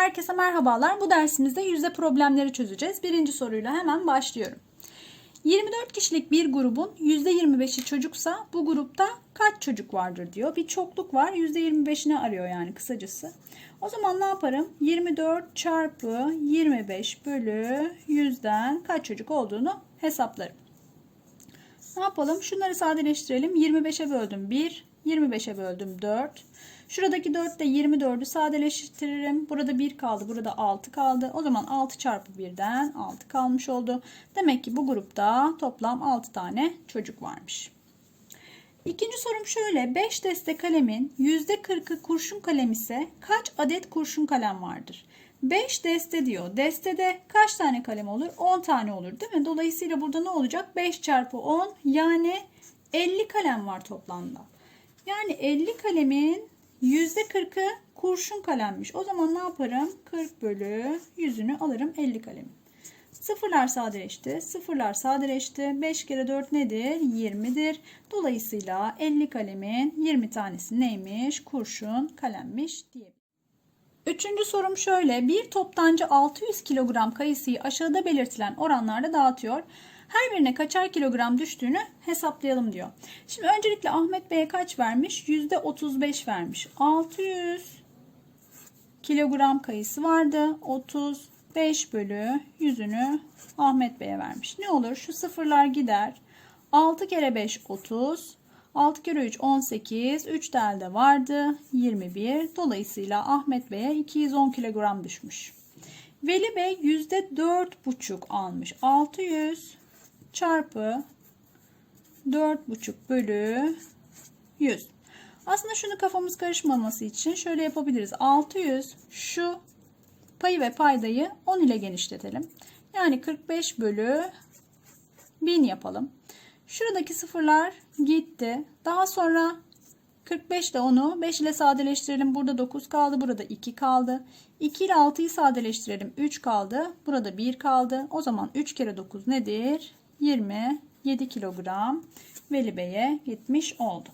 Herkese merhabalar. Bu dersimizde yüzde problemleri çözeceğiz. Birinci soruyla hemen başlıyorum. 24 kişilik bir grubun %25'i çocuksa bu grupta kaç çocuk vardır diyor. Bir çokluk var. %25'ini arıyor yani kısacası. O zaman ne yaparım? 24 çarpı 25 bölü 100'den kaç çocuk olduğunu hesaplarım. Ne yapalım? Şunları sadeleştirelim. 25'e böldüm 1, 25'e böldüm 4. Şuradaki 4 ile 24'ü sadeleştiririm. Burada 1 kaldı, burada 6 kaldı. O zaman 6 çarpı 1'den 6 kalmış oldu. Demek ki bu grupta toplam 6 tane çocuk varmış. İkinci sorum şöyle. 5 deste kalemin %40'ı kurşun kalem ise kaç adet kurşun kalem vardır? 5 deste diyor. Destede kaç tane kalem olur? 10 tane olur değil mi? Dolayısıyla burada ne olacak? 5 çarpı 10 yani 50 kalem var toplamda. Yani 50 kalemin %40'ı kurşun kalemmiş. O zaman ne yaparım? 40 bölü 100'ünü alırım 50 kalemin. Sıfırlar sadeleşti. Sıfırlar sadeleşti. 5 kere 4 nedir? 20'dir. Dolayısıyla 50 kalemin 20 tanesi neymiş? Kurşun kalemmiş diye. Üçüncü sorum şöyle. Bir toptancı 600 kilogram kayısıyı aşağıda belirtilen oranlarda dağıtıyor. Her birine kaçar kilogram düştüğünü hesaplayalım diyor. Şimdi öncelikle Ahmet Bey'e kaç vermiş? %35 vermiş. 600 kilogram kayısı vardı. 35 bölü 100'ünü Ahmet Bey'e vermiş. Ne olur? Şu sıfırlar gider. 6 kere 5 30. 6 kere 3 18. 3 de vardı. 21. Dolayısıyla Ahmet Bey'e 210 kilogram düşmüş. Veli Bey %4,5 almış. 600 çarpı 4,5 bölü 100. Aslında şunu kafamız karışmaması için şöyle yapabiliriz. 600 şu payı ve paydayı 10 ile genişletelim. Yani 45 bölü 1000 yapalım. Şuradaki sıfırlar gitti. Daha sonra 45 ile 10'u 5 ile sadeleştirelim. Burada 9 kaldı. Burada 2 kaldı. 2 ile 6'yı sadeleştirelim. 3 kaldı. Burada 1 kaldı. O zaman 3 kere 9 nedir? 27 kilogram Veli Bey'e gitmiş oldu.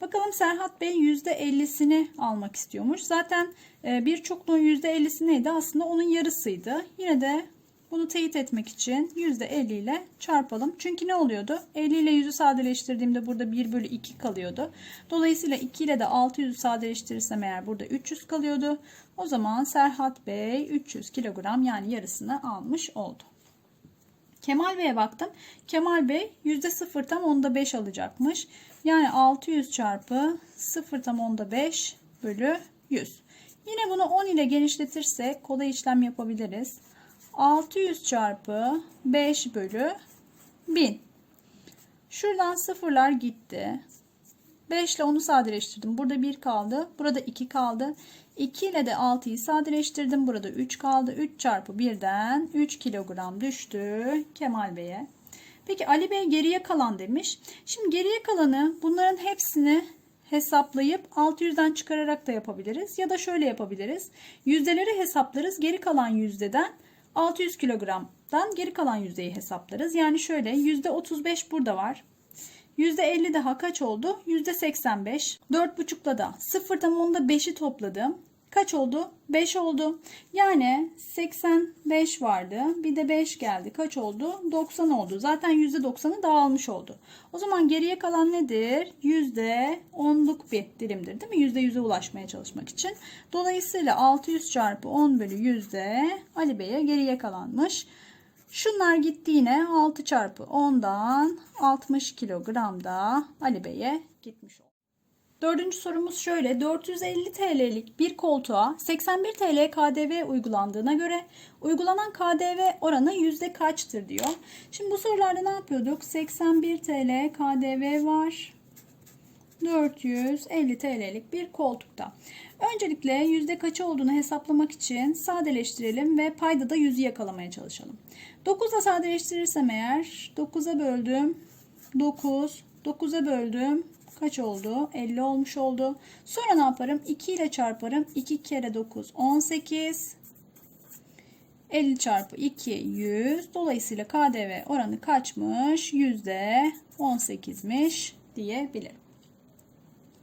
Bakalım Serhat Bey %50'sini almak istiyormuş. Zaten e, bir çokluğun %50'si neydi? Aslında onun yarısıydı. Yine de bunu teyit etmek için %50 ile çarpalım. Çünkü ne oluyordu? 50 ile 100'ü sadeleştirdiğimde burada 1 bölü 2 kalıyordu. Dolayısıyla 2 ile de 600'ü sadeleştirirsem eğer burada 300 kalıyordu. O zaman Serhat Bey 300 kilogram yani yarısını almış oldu. Kemal Bey'e baktım. Kemal Bey %0 tam onda 5 alacakmış. Yani 600 çarpı 0 tam onda 5 bölü 100. Yine bunu 10 ile genişletirsek kolay işlem yapabiliriz. 600 çarpı 5 bölü 1000. Şuradan sıfırlar gitti. 5 ile 10'u sadeleştirdim. Burada 1 kaldı. Burada 2 kaldı. 2 ile de 6'yı sadeleştirdim. Burada 3 kaldı. 3 çarpı 1'den 3 kilogram düştü Kemal Bey'e. Peki Ali Bey geriye kalan demiş. Şimdi geriye kalanı bunların hepsini hesaplayıp 600'den çıkararak da yapabiliriz. Ya da şöyle yapabiliriz. Yüzdeleri hesaplarız. Geri kalan yüzdeden 600 kilogramdan geri kalan yüzdeyi hesaplarız. Yani şöyle %35 burada var. %50 daha kaç oldu? %85. 4,5'la da 0 tam onda 5'i topladım. Kaç oldu? 5 oldu. Yani 85 vardı. Bir de 5 geldi. Kaç oldu? 90 oldu. Zaten %90'ı dağılmış oldu. O zaman geriye kalan nedir? %10'luk bir dilimdir değil mi? %100'e ulaşmaya çalışmak için. Dolayısıyla 600 çarpı 10 bölü yüzde Ali Bey'e geriye kalanmış. Şunlar gitti yine 6 çarpı 10'dan 60 kilogram da Ali Bey'e gitmiş oldu. Dördüncü sorumuz şöyle. 450 TL'lik bir koltuğa 81 TL KDV uygulandığına göre uygulanan KDV oranı yüzde kaçtır diyor. Şimdi bu sorularda ne yapıyorduk? 81 TL KDV var. 450 TL'lik bir koltukta. Öncelikle yüzde kaçı olduğunu hesaplamak için sadeleştirelim ve payda da yüzü yakalamaya çalışalım. 9'a sadeleştirirsem eğer 9'a böldüm 9, 9'a böldüm kaç oldu? 50 olmuş oldu. Sonra ne yaparım? 2 ile çarparım. 2 kere 9 18. 50 çarpı 2 100. Dolayısıyla KDV oranı kaçmış? %18'miş diyebilirim.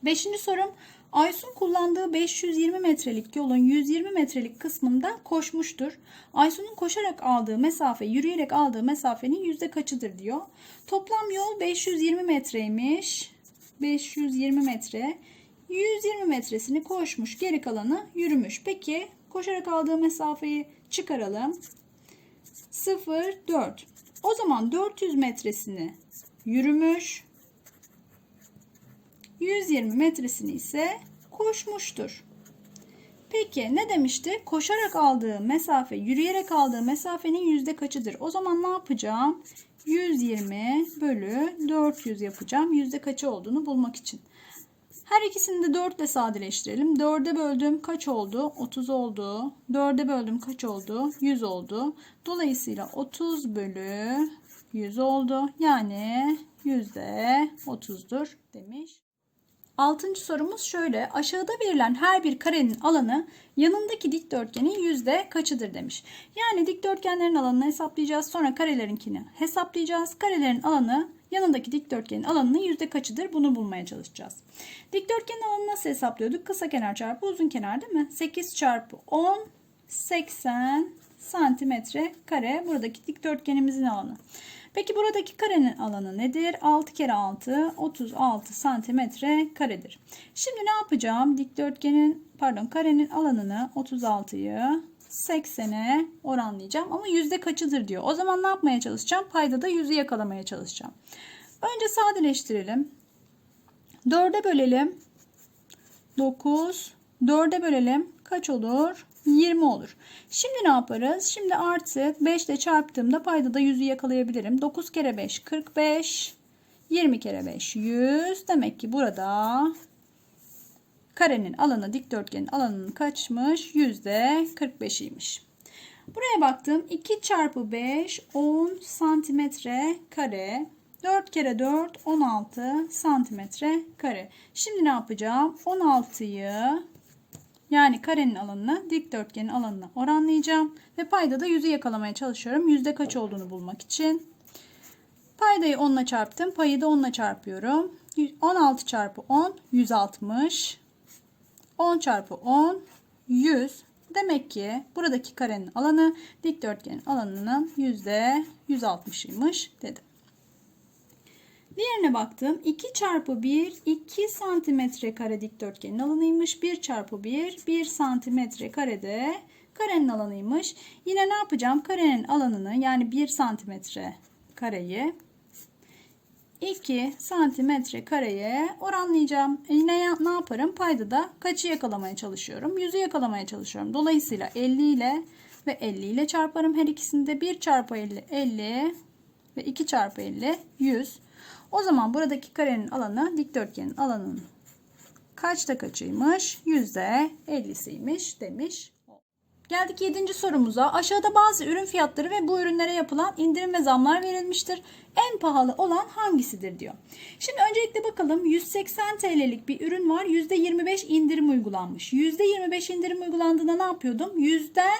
Beşinci sorum Aysun kullandığı 520 metrelik yolun 120 metrelik kısmında koşmuştur. Aysun'un koşarak aldığı mesafe, yürüyerek aldığı mesafenin yüzde kaçıdır diyor. Toplam yol 520 metreymiş. 520 metre. 120 metresini koşmuş, geri kalanı yürümüş. Peki koşarak aldığı mesafeyi çıkaralım. 0, 4. O zaman 400 metresini yürümüş. 120 metresini ise koşmuştur. Peki ne demişti? Koşarak aldığı mesafe, yürüyerek aldığı mesafenin yüzde kaçıdır? O zaman ne yapacağım? 120 bölü 400 yapacağım. Yüzde kaçı olduğunu bulmak için. Her ikisini de 4 ile sadeleştirelim. 4'e böldüm kaç oldu? 30 oldu. 4'e böldüm kaç oldu? 100 oldu. Dolayısıyla 30 bölü 100 oldu. Yani yüzde 30'dur demiş. Altıncı sorumuz şöyle. Aşağıda verilen her bir karenin alanı yanındaki dikdörtgenin yüzde kaçıdır demiş. Yani dikdörtgenlerin alanını hesaplayacağız. Sonra karelerinkini hesaplayacağız. Karelerin alanı yanındaki dikdörtgenin alanının yüzde kaçıdır bunu bulmaya çalışacağız. Dikdörtgenin alanını nasıl hesaplıyorduk? Kısa kenar çarpı uzun kenar değil mi? 8 çarpı 10 80 santimetre kare buradaki dikdörtgenimizin alanı. Peki buradaki karenin alanı nedir? 6 kere 6 36 santimetre karedir. Şimdi ne yapacağım? Dikdörtgenin pardon karenin alanını 36'yı 80'e oranlayacağım ama yüzde kaçıdır diyor. O zaman ne yapmaya çalışacağım? Payda da yüzü yakalamaya çalışacağım. Önce sadeleştirelim. 4'e bölelim. 9. 4'e bölelim. Kaç olur? 20 olur. Şimdi ne yaparız? Şimdi artık 5 ile çarptığımda payda da 100'ü yakalayabilirim. 9 kere 5 45. 20 kere 5 100. Demek ki burada karenin alanı dikdörtgenin alanının kaçmış? Yüzde 45'iymiş. Buraya baktım. 2 çarpı 5 10 santimetre kare. 4 kere 4 16 santimetre kare. Şimdi ne yapacağım? 16'yı yani karenin alanını dikdörtgenin alanına oranlayacağım. Ve payda da yüzü yakalamaya çalışıyorum. Yüzde kaç olduğunu bulmak için. Paydayı 10 ile çarptım. Payı da 10 ile çarpıyorum. 16 çarpı 10 160. 10 çarpı 10 100. Demek ki buradaki karenin alanı dikdörtgenin alanının yüzde 160'ıymış dedim. Diğerine baktım. 2 çarpı 1 2 santimetre kare dikdörtgenin alanıymış. 1 çarpı 1 1 santimetre karede karenin alanıymış. Yine ne yapacağım? Karenin alanını yani 1 santimetre kareyi 2 santimetre kareye oranlayacağım. E yine ne yaparım? Payda da kaçı yakalamaya çalışıyorum? 100'ü yakalamaya çalışıyorum. Dolayısıyla 50 ile ve 50 ile çarparım. Her ikisinde 1 çarpı 50 50 ve 2 çarpı 50 100. O zaman buradaki karenin alanı dikdörtgenin alanının kaçta kaçıymış? Yüzde 50'siymiş demiş. Geldik 7. sorumuza. Aşağıda bazı ürün fiyatları ve bu ürünlere yapılan indirim ve zamlar verilmiştir. En pahalı olan hangisidir diyor. Şimdi öncelikle bakalım 180 TL'lik bir ürün var. %25 indirim uygulanmış. %25 indirim uygulandığında ne yapıyordum? Yüzden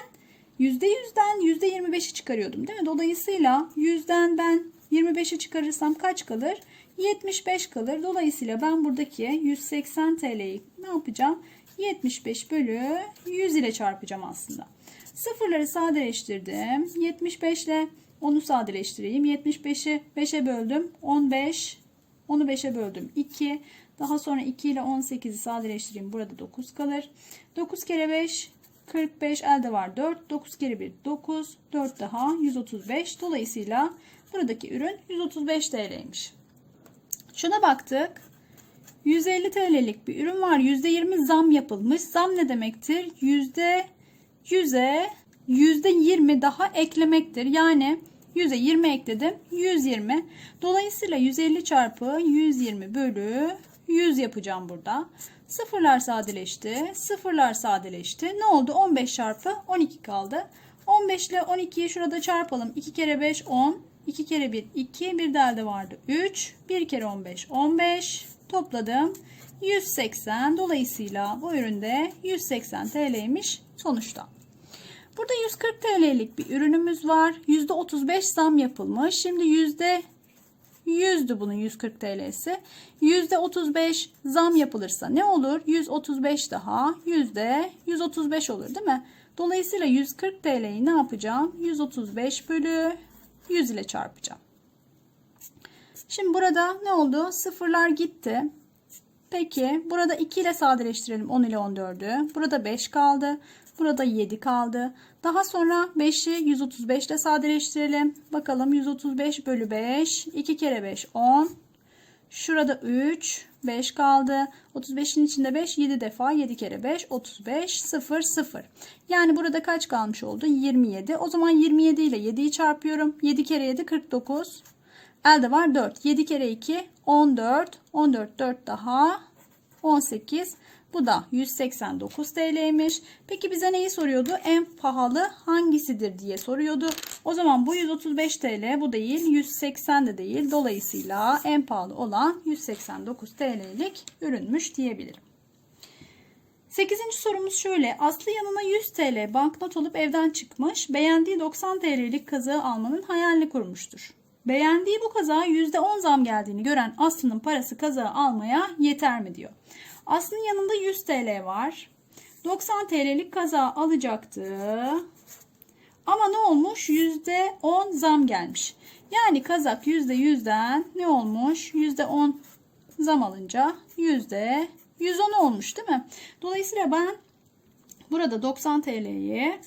%100'den %25'i çıkarıyordum değil mi? Dolayısıyla yüzden ben 25'i çıkarırsam kaç kalır? 75 kalır. Dolayısıyla ben buradaki 180 TL'yi ne yapacağım? 75 bölü 100 ile çarpacağım aslında. Sıfırları sadeleştirdim. 75 ile onu sadeleştireyim. 75'i 5'e böldüm. 15. Onu 5'e böldüm. 2. Daha sonra 2 ile 18'i sadeleştireyim. Burada 9 kalır. 9 kere 5 45 elde var 4. 9 kere 1 9. 4 daha 135. Dolayısıyla buradaki ürün 135 TL'ymiş. Şuna baktık. 150 TL'lik bir ürün var. %20 zam yapılmış. Zam ne demektir? %100'e %20 daha eklemektir. Yani 100'e 20 ekledim. 120. Dolayısıyla 150 çarpı 120 bölü 100 yapacağım burada. Sıfırlar sadeleşti. Sıfırlar sadeleşti. Ne oldu? 15 çarpı 12 kaldı. 15 ile 12'yi şurada çarpalım. 2 kere 5 10. 2 kere 1 2. Bir de elde vardı 3. 1 kere 15 15. Topladım. 180. Dolayısıyla bu üründe 180 TL'ymiş sonuçta. Burada 140 TL'lik bir ürünümüz var. %35 zam yapılmış. Şimdi 100'dü bunun 140 TL'si. %35 zam yapılırsa ne olur? 135 daha yüzde 135 olur değil mi? Dolayısıyla 140 TL'yi ne yapacağım? 135 bölü 100 ile çarpacağım. Şimdi burada ne oldu? Sıfırlar gitti. Peki burada 2 ile sadeleştirelim 10 ile 14'ü. Burada 5 kaldı. Burada 7 kaldı. Daha sonra 5'i 135 ile sadeleştirelim. Bakalım 135 bölü 5. 2 kere 5 10. Şurada 3. 5 kaldı. 35'in içinde 5. 7 defa 7 kere 5. 35 0 0. Yani burada kaç kalmış oldu? 27. O zaman 27 ile 7'yi çarpıyorum. 7 kere 7 49. Elde var 4. 7 kere 2 14. 14 4 daha 18. Bu da 189 TL'ymiş. Peki bize neyi soruyordu? En pahalı hangisidir diye soruyordu. O zaman bu 135 TL bu değil 180 de değil. Dolayısıyla en pahalı olan 189 TL'lik ürünmüş diyebilirim. 8. sorumuz şöyle. Aslı yanına 100 TL banknot olup evden çıkmış. Beğendiği 90 TL'lik kazığı almanın hayalini kurmuştur. Beğendiği bu kazağa %10 zam geldiğini gören Aslı'nın parası kazağı almaya yeter mi diyor. Aslı'nın yanında 100 TL var. 90 TL'lik kazağı alacaktı. Ama ne olmuş? %10 zam gelmiş. Yani kazak %100'den ne olmuş? %10 zam alınca %110 olmuş değil mi? Dolayısıyla ben burada 90 TL'yi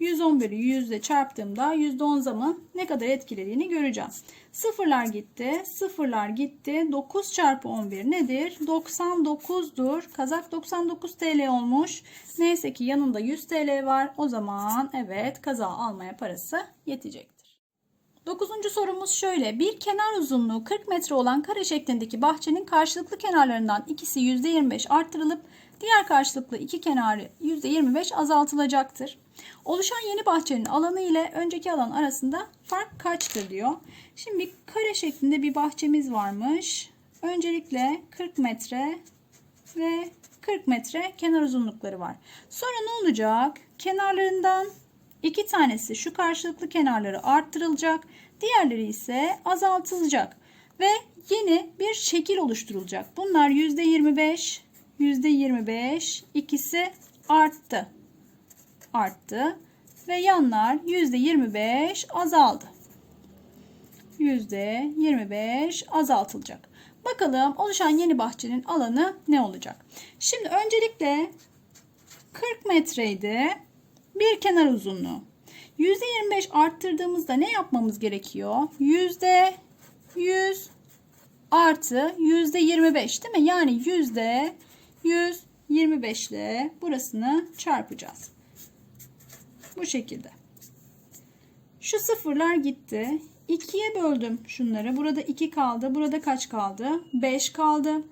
110 bölü 100 ile çarptığımda %10 zamın ne kadar etkilediğini göreceğim. Sıfırlar gitti. Sıfırlar gitti. 9 çarpı 11 nedir? 99'dur. Kazak 99 TL olmuş. Neyse ki yanında 100 TL var. O zaman evet kaza almaya parası yetecektir. Dokuzuncu sorumuz şöyle. Bir kenar uzunluğu 40 metre olan kare şeklindeki bahçenin karşılıklı kenarlarından ikisi %25 arttırılıp diğer karşılıklı iki kenarı %25 azaltılacaktır. Oluşan yeni bahçenin alanı ile önceki alan arasında fark kaçtır diyor. Şimdi kare şeklinde bir bahçemiz varmış. Öncelikle 40 metre ve 40 metre kenar uzunlukları var. Sonra ne olacak? Kenarlarından iki tanesi şu karşılıklı kenarları arttırılacak. Diğerleri ise azaltılacak. Ve yeni bir şekil oluşturulacak. Bunlar %25, %25 ikisi arttı. Arttı. Ve yanlar %25 azaldı. %25 azaltılacak. Bakalım oluşan yeni bahçenin alanı ne olacak? Şimdi öncelikle 40 metreydi. Bir kenar uzunluğu. %25 arttırdığımızda ne yapmamız gerekiyor? %100 artı %25 değil mi? Yani %125 ile burasını çarpacağız. Bu şekilde. Şu sıfırlar gitti. 2'ye böldüm şunları. Burada 2 kaldı. Burada kaç kaldı? 5 kaldı.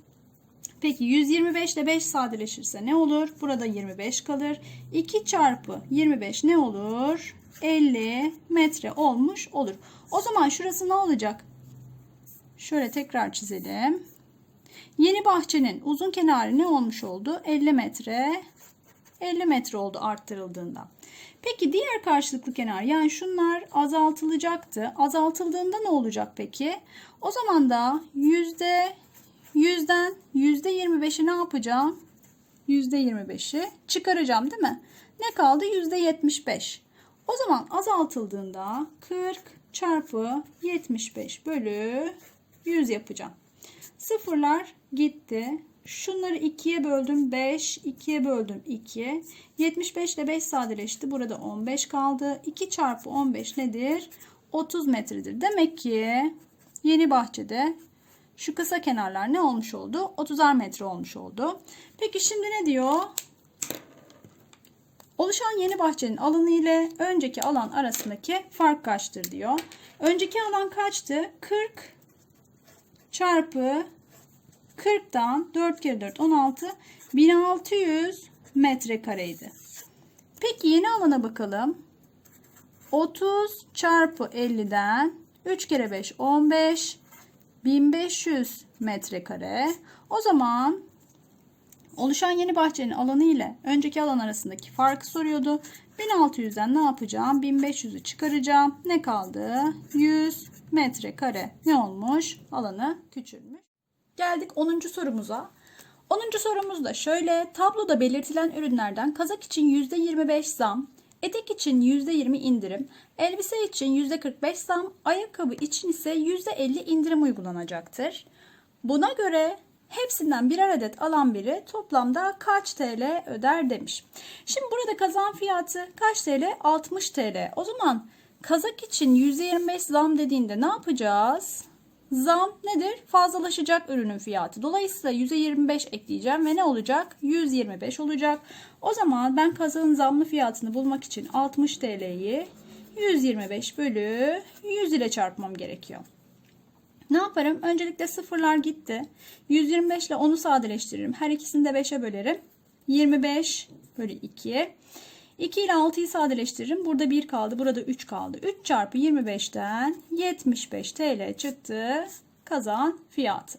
Peki 125 ile 5 sadeleşirse ne olur? Burada 25 kalır. 2 çarpı 25 ne olur? 50 metre olmuş olur. O zaman şurası ne olacak? Şöyle tekrar çizelim. Yeni bahçenin uzun kenarı ne olmuş oldu? 50 metre. 50 metre oldu arttırıldığında. Peki diğer karşılıklı kenar yani şunlar azaltılacaktı. Azaltıldığında ne olacak peki? O zaman da yüzde yüzden yüzde 25'i ne yapacağım? Yüzde 25'i çıkaracağım değil mi? Ne kaldı? Yüzde 75. O zaman azaltıldığında 40 çarpı 75 bölü 100 yapacağım. Sıfırlar gitti. Şunları 2'ye böldüm 5, 2'ye böldüm 2. 75 ile 5 sadeleşti. Burada 15 kaldı. 2 çarpı 15 nedir? 30 metredir. Demek ki yeni bahçede şu kısa kenarlar ne olmuş oldu? 30'ar metre olmuş oldu. Peki şimdi ne diyor? Oluşan yeni bahçenin alanı ile önceki alan arasındaki fark kaçtır diyor. Önceki alan kaçtı? 40 çarpı 40'dan 4 kere 4 16 1600 metrekareydi. Peki yeni alana bakalım. 30 çarpı 50'den 3 kere 5 15 1500 metrekare. O zaman oluşan yeni bahçenin alanı ile önceki alan arasındaki farkı soruyordu. 1600'den ne yapacağım? 1500'ü çıkaracağım. Ne kaldı? 100 metrekare ne olmuş? Alanı küçülmüş. Geldik 10. sorumuza. 10. sorumuz da şöyle. Tabloda belirtilen ürünlerden kazak için %25 zam, etek için %20 indirim, elbise için %45 zam, ayakkabı için ise %50 indirim uygulanacaktır. Buna göre hepsinden birer adet alan biri toplamda kaç TL öder demiş. Şimdi burada kazan fiyatı kaç TL? 60 TL. O zaman kazak için %25 zam dediğinde ne yapacağız? Zam nedir? Fazlalaşacak ürünün fiyatı. Dolayısıyla %25 ekleyeceğim ve ne olacak? 125 olacak. O zaman ben kazağın zamlı fiyatını bulmak için 60 TL'yi 125 bölü 100 ile çarpmam gerekiyor. Ne yaparım? Öncelikle sıfırlar gitti. 125 ile 10'u sadeleştiririm. Her ikisini de 5'e bölerim. 25 bölü 2. 2 ile 6'yı sadeleştiririm. Burada 1 kaldı. Burada 3 kaldı. 3 çarpı 25'ten 75 TL çıktı. Kazan fiyatı.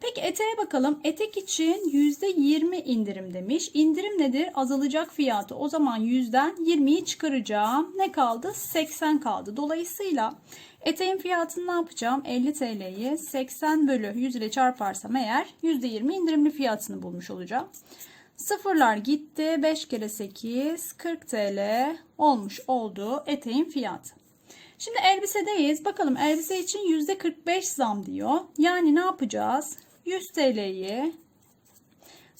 Peki eteğe bakalım. Etek için %20 indirim demiş. İndirim nedir? Azalacak fiyatı. O zaman 100'den 20'yi çıkaracağım. Ne kaldı? 80 kaldı. Dolayısıyla eteğin fiyatını ne yapacağım? 50 TL'yi 80 bölü 100 ile çarparsam eğer %20 indirimli fiyatını bulmuş olacağım. Sıfırlar gitti. 5 kere 8 40 TL olmuş oldu eteğin fiyatı. Şimdi elbisedeyiz. Bakalım elbise için %45 zam diyor. Yani ne yapacağız? 100 TL'yi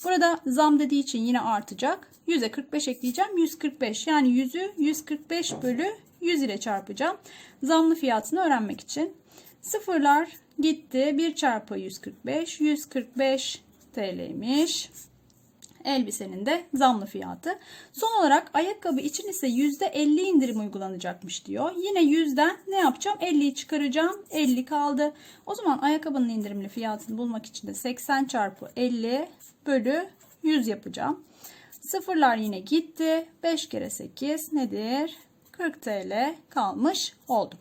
burada zam dediği için yine artacak. 100'e 45 ekleyeceğim. 145 yani 100'ü 145 bölü 100 ile çarpacağım. Zamlı fiyatını öğrenmek için. Sıfırlar gitti. 1 çarpı 145. 145 TL'ymiş elbisenin de zamlı fiyatı. Son olarak ayakkabı için ise %50 indirim uygulanacakmış diyor. Yine yüzden ne yapacağım? 50'yi çıkaracağım. 50 kaldı. O zaman ayakkabının indirimli fiyatını bulmak için de 80 çarpı 50 bölü 100 yapacağım. Sıfırlar yine gitti. 5 kere 8 nedir? 40 TL kalmış oldu.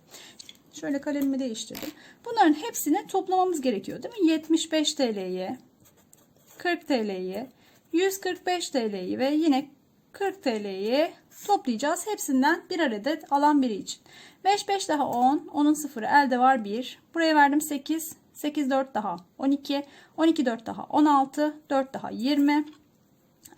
Şöyle kalemimi değiştirdim. Bunların hepsini toplamamız gerekiyor değil mi? 75 TL'yi, 40 TL'yi, 145 TL'yi ve yine 40 TL'yi toplayacağız. Hepsinden bir adet alan biri için. 5 5 daha 10. 10'un sıfırı elde var 1. Buraya verdim 8. 8 4 daha 12. 12 4 daha 16. 4 daha 20.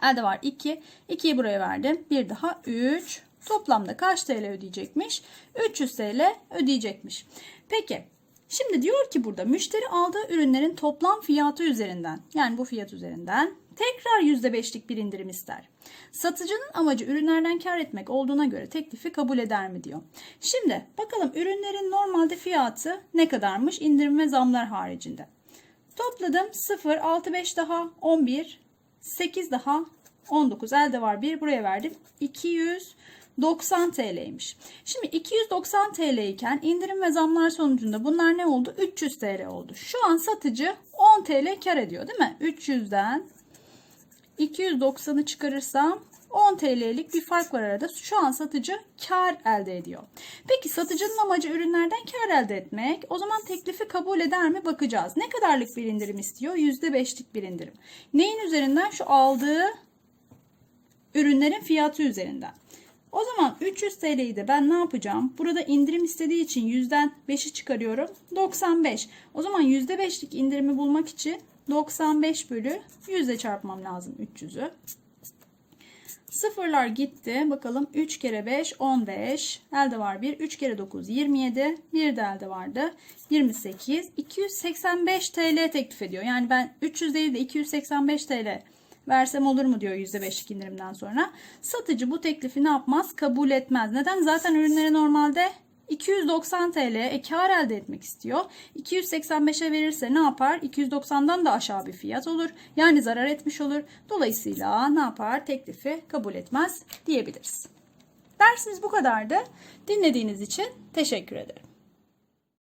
Elde var 2. 2'yi buraya verdim. 1 daha 3. Toplamda kaç TL ödeyecekmiş? 300 TL ödeyecekmiş. Peki Şimdi diyor ki burada müşteri aldığı ürünlerin toplam fiyatı üzerinden yani bu fiyat üzerinden tekrar %5'lik bir indirim ister. Satıcının amacı ürünlerden kar etmek olduğuna göre teklifi kabul eder mi diyor. Şimdi bakalım ürünlerin normalde fiyatı ne kadarmış indirim ve zamlar haricinde. Topladım 0, 6, 5 daha 11, 8 daha 19 elde var 1 buraya verdim 200 90 TL'ymiş. Şimdi 290 TL iken indirim ve zamlar sonucunda bunlar ne oldu? 300 TL oldu. Şu an satıcı 10 TL kar ediyor değil mi? 300'den 290'ı çıkarırsam 10 TL'lik bir fark var arada. Şu an satıcı kar elde ediyor. Peki satıcının amacı ürünlerden kar elde etmek. O zaman teklifi kabul eder mi bakacağız. Ne kadarlık bir indirim istiyor? %5'lik bir indirim. Neyin üzerinden? Şu aldığı ürünlerin fiyatı üzerinden. O zaman 300 TL'yi de ben ne yapacağım? Burada indirim istediği için yüzden 5'i çıkarıyorum. 95. O zaman %5'lik indirimi bulmak için 95 bölü 100'e çarpmam lazım 300'ü. Sıfırlar gitti. Bakalım 3 kere 5 15. Elde var 1. 3 kere 9 27. Bir de elde vardı. 28. 285 TL teklif ediyor. Yani ben 300 değil de 285 TL versem olur mu diyor %5'lik indirimden sonra. Satıcı bu teklifi ne yapmaz? Kabul etmez. Neden? Zaten ürünleri normalde 290 TL e, kar elde etmek istiyor. 285'e verirse ne yapar? 290'dan da aşağı bir fiyat olur. Yani zarar etmiş olur. Dolayısıyla ne yapar? Teklifi kabul etmez diyebiliriz. Dersimiz bu kadardı. Dinlediğiniz için teşekkür ederim.